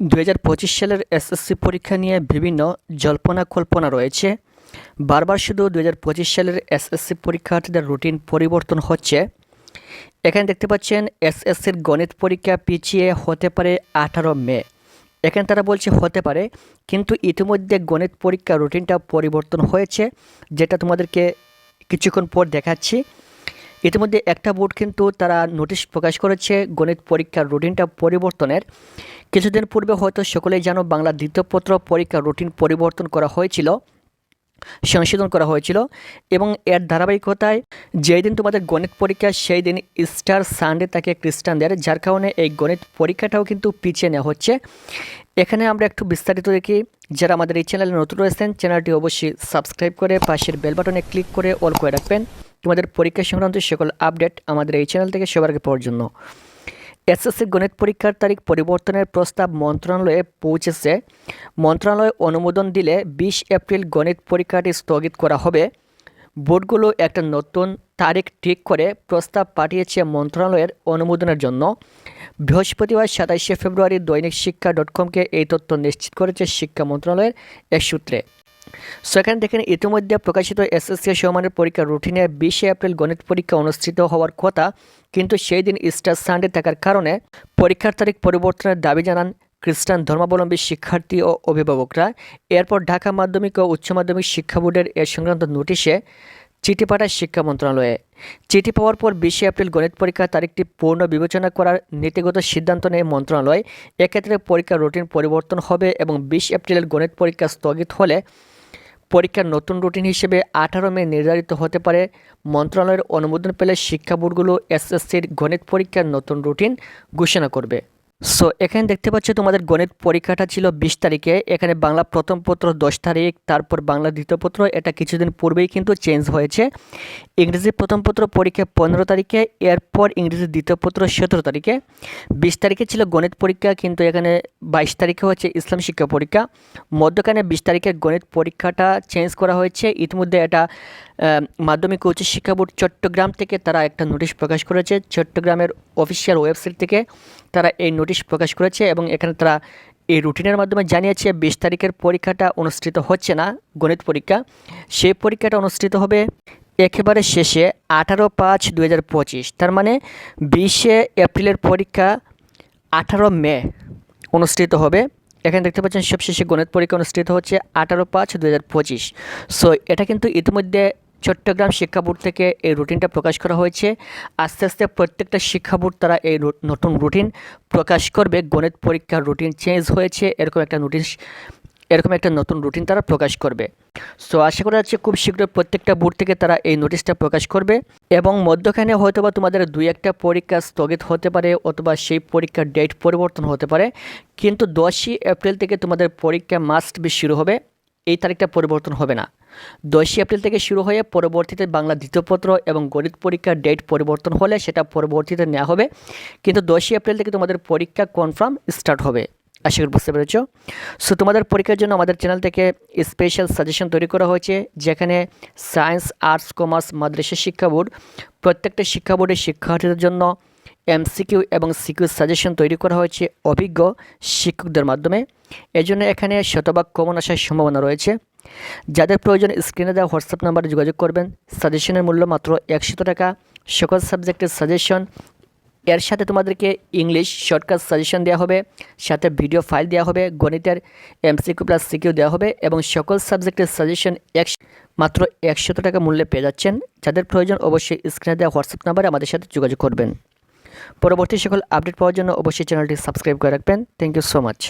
দু হাজার পঁচিশ সালের এসএসসি পরীক্ষা নিয়ে বিভিন্ন জল্পনা কল্পনা রয়েছে। বারবার শুধু দু হাজার পঁচিশ সালের এসএসসি পরীক্ষার্থীদের রুটিন পরিবর্তন হচ্ছে। এখানে দেখতে পাচ্ছেন, এসএসসির গণিত পরীক্ষা পিছিয়ে হতে পারে আঠারো মে। এখানে তারা বলছে হতে পারে, কিন্তু ইতিমধ্যে গণিত পরীক্ষা রুটিনটা পরিবর্তন হয়েছে, যেটা তোমাদেরকে কিছুক্ষণ পর দেখাচ্ছি। ইতিমধ্যে একটা বোর্ড কিন্তু তারা নোটিশ প্রকাশ করেছে, গণিত পরীক্ষার রুটিনটা পরিবর্তনের। কিছুদিন পূর্বে হয়তো সকলেই জানো বাংলা দ্বিতীয় পত্র পরীক্ষার রুটিন পরিবর্তন করা হয়েছিল, সংশোধন করা হয়েছিল এবং এর ধারাবাহিকতায় যেই দিন তোমাদের গণিত পরীক্ষা, সেই দিন ইস্টার সানডে থাকে খ্রিস্টানদের যার কারণে এই গণিত পরীক্ষাটাও কিন্তু পিছিয়ে নেওয়া হচ্ছে। এখানে আমরা একটু বিস্তারিত দেখি, যারা আমাদের এই চ্যানেলে নতুন রয়েছেন, চ্যানেলটি অবশ্যই সাবস্ক্রাইব করে পাশের বেল বাটনে ক্লিক করে অল করে রাখবেন। তোমাদের পরীক্ষা সংক্রান্ত সকল আপডেট আমাদের এই চ্যানেল থেকে সবার আগে পাওয়ার জন্য। এসএসসি গণিত পরীক্ষার তারিখ পরিবর্তনের প্রস্তাব মন্ত্রণালয়ে পৌঁছেছে। মন্ত্রণালয় অনুমোদন দিলে বিশ এপ্রিল গণিত পরীক্ষাটি স্থগিত করা হবে। বোর্ডগুলো একটা নতুন তারিখ ঠিক করে প্রস্তাব পাঠিয়েছে মন্ত্রণালয়ের অনুমোদনের জন্য। বৃহস্পতিবার সাতাইশে ফেব্রুয়ারি দৈনিক শিক্ষা ডট কমকে এই তথ্য নিশ্চিত করেছে শিক্ষা মন্ত্রণালয়ের এক সূত্রে। সেখানে দেখেন, ইতিমধ্যে প্রকাশিত এসএসসি সমানের পরীক্ষার রুটিনে বিশে এপ্রিল গণিত পরীক্ষা অনুষ্ঠিত হওয়ার কথা, কিন্তু সেই দিন ইস্টার সানডে থাকার কারণে পরীক্ষার তারিখ পরিবর্তনের দাবি জানান খ্রিস্টান ধর্মাবলম্বী শিক্ষার্থী ও অভিভাবকরা। এরপর ঢাকা মাধ্যমিক ও উচ্চ মাধ্যমিক শিক্ষা বোর্ডের এ সংক্রান্ত নোটিশে চিঠি পাঠায় শিক্ষা মন্ত্রণালয়ে। চিঠি পাওয়ার পর বিশে এপ্রিল গণিত পরীক্ষার তারিখটি পূর্ণ বিবেচনা করার নীতিগত সিদ্ধান্ত নেয় মন্ত্রণালয়। এক্ষেত্রে পরীক্ষার রুটিন পরিবর্তন হবে এবং বিশ এপ্রিলের গণিত পরীক্ষা স্থগিত হলে পরীক্ষার নতুন রুটিন হিসেবে আঠারো মে নির্ধারিত হতে পারে। মন্ত্রণালয়ের অনুমোদন পেলে শিক্ষা বোর্ডগুলো এসএসসির গণিত পরীক্ষার নতুন রুটিন ঘোষণা করবে। সো এখানে দেখতে পাচ্ছ তোমাদের গণিত পরীক্ষাটা ছিল বিশ তারিখে। এখানে বাংলা প্রথম পত্র দশ তারিখ, তারপর বাংলা দ্বিতীয় পত্র। এটা কিছুদিন পূর্বেই কিন্তু চেঞ্জ হয়েছে। ইংরেজি প্রথম পত্র পরীক্ষা পনেরো তারিখে, এরপর ইংরেজি দ্বিতীয় পত্র সতেরো তারিখে। বিশ তারিখে ছিল গণিত পরীক্ষা, কিন্তু এখানে বাইশ তারিখে হচ্ছে ইসলাম শিক্ষা পরীক্ষা। মধ্যখানে বিশ তারিখে গণিত পরীক্ষাটা চেঞ্জ করা হয়েছে। ইতিমধ্যে এটা মাধ্যমিক উচ্চ শিক্ষা বোর্ড চট্টগ্রাম থেকে তারা একটা নোটিশ প্রকাশ করেছে। চট্টগ্রামের অফিসিয়াল ওয়েবসাইট থেকে। তারা এই নোটিশ প্রকাশ করেছে এবং এখানে তারা এই রুটিনের মাধ্যমে জানিয়েছে বিশ তারিখের পরীক্ষাটা অনুষ্ঠিত হচ্ছে না, গণিত পরীক্ষা। সেই পরীক্ষাটা অনুষ্ঠিত হবে একেবারে শেষে আঠারো পাঁচ দু তার মানে বিশে এপ্রিলের পরীক্ষা আঠারো মে অনুষ্ঠিত হবে। এখানে দেখতে পাচ্ছেন সবশেষে গণিত পরীক্ষা অনুষ্ঠিত হচ্ছে আঠারো পাঁচ দু সো এটা কিন্তু ইতিমধ্যে চট্টগ্রাম শিক্ষা বোর্ড থেকে এই রুটিনটা প্রকাশ করা হয়েছে। আস্তে আস্তে প্রত্যেকটা শিক্ষা বোর্ড তারা এই নতুন রুটিন প্রকাশ করবে। গণিত পরীক্ষার রুটিন চেঞ্জ হয়েছে। এরকম একটা নোটিশ এরকম একটা নতুন রুটিন তারা প্রকাশ করবে। সো আশা করা যাচ্ছে খুব শীঘ্রই প্রত্যেকটা বোর্ড থেকে তারা এই নোটিশটা প্রকাশ করবে এবং মধ্যখানে হয়তোবা তোমাদের দুই একটা পরীক্ষা স্থগিত হতে পারে অথবা সেই পরীক্ষার ডেট পরিবর্তন হতে পারে। কিন্তু দশই এপ্রিল থেকে তোমাদের পরীক্ষা মাস্ট বি শুরু হবে। এই তারিখটা পরিবর্তন হবে না। দশই এপ্রিল থেকে শুরু হয়ে পরবর্তীতে বাংলা দ্বিতীয়পত্র এবং গণিত পরীক্ষার ডেট পরিবর্তন হলে সেটা পরবর্তীতে নেওয়া হবে। কিন্তু দশই এপ্রিল থেকে তোমাদের পরীক্ষা কনফার্ম স্টার্ট হবে। আশা করি বুঝতে পেরেছ? সো তোমাদের পরীক্ষার জন্য আমাদের চ্যানেল থেকে স্পেশাল সাজেশন তৈরি করা হয়েছে, যেখানে সায়েন্স আর্টস কমার্স মাদ্রাসা শিক্ষা বোর্ড প্রত্যেকটা শিক্ষা বোর্ডের শিক্ষার্থীদের জন্য এমসিকিউ এবং সিকিউ সাজেশন তৈরি করা হয়েছে অভিজ্ঞ শিক্ষকদের মাধ্যমে। এজন্য এখানে শতভাগ কমন আসার সম্ভাবনা রয়েছে। যাদের প্রয়োজন, স্ক্রিনে দেওয়া হোয়াটসঅ্যাপ নাম্বারে যোগাযোগ করবেন। সাজেশনের মূল্য মাত্র একশত টাকা। সকল সাবজেক্টের সাজেশন। এর সাথে তোমাদেরকে ইংলিশ শর্টকাট সাজেশন দেওয়া হবে। সাথে ভিডিও ফাইল দেওয়া হবে। গণিতের এমসিকিউ প্লাস সিকিউ দেওয়া হবে এবং সকল সাবজেক্টের সাজেশন এক মাত্র একশত টাকা মূল্যে পেয়ে যাচ্ছেন। যাদের প্রয়োজন, অবশ্যই স্ক্রিনে দেওয়া হোয়াটসঅ্যাপ নাম্বারে আমাদের সাথে যোগাযোগ করবেন। পরবর্তী সকল আপডেট পাওয়ার জন্য অবশ্যই চ্যানেলটি সাবস্ক্রাইব করে রাখবেন। Thank you so much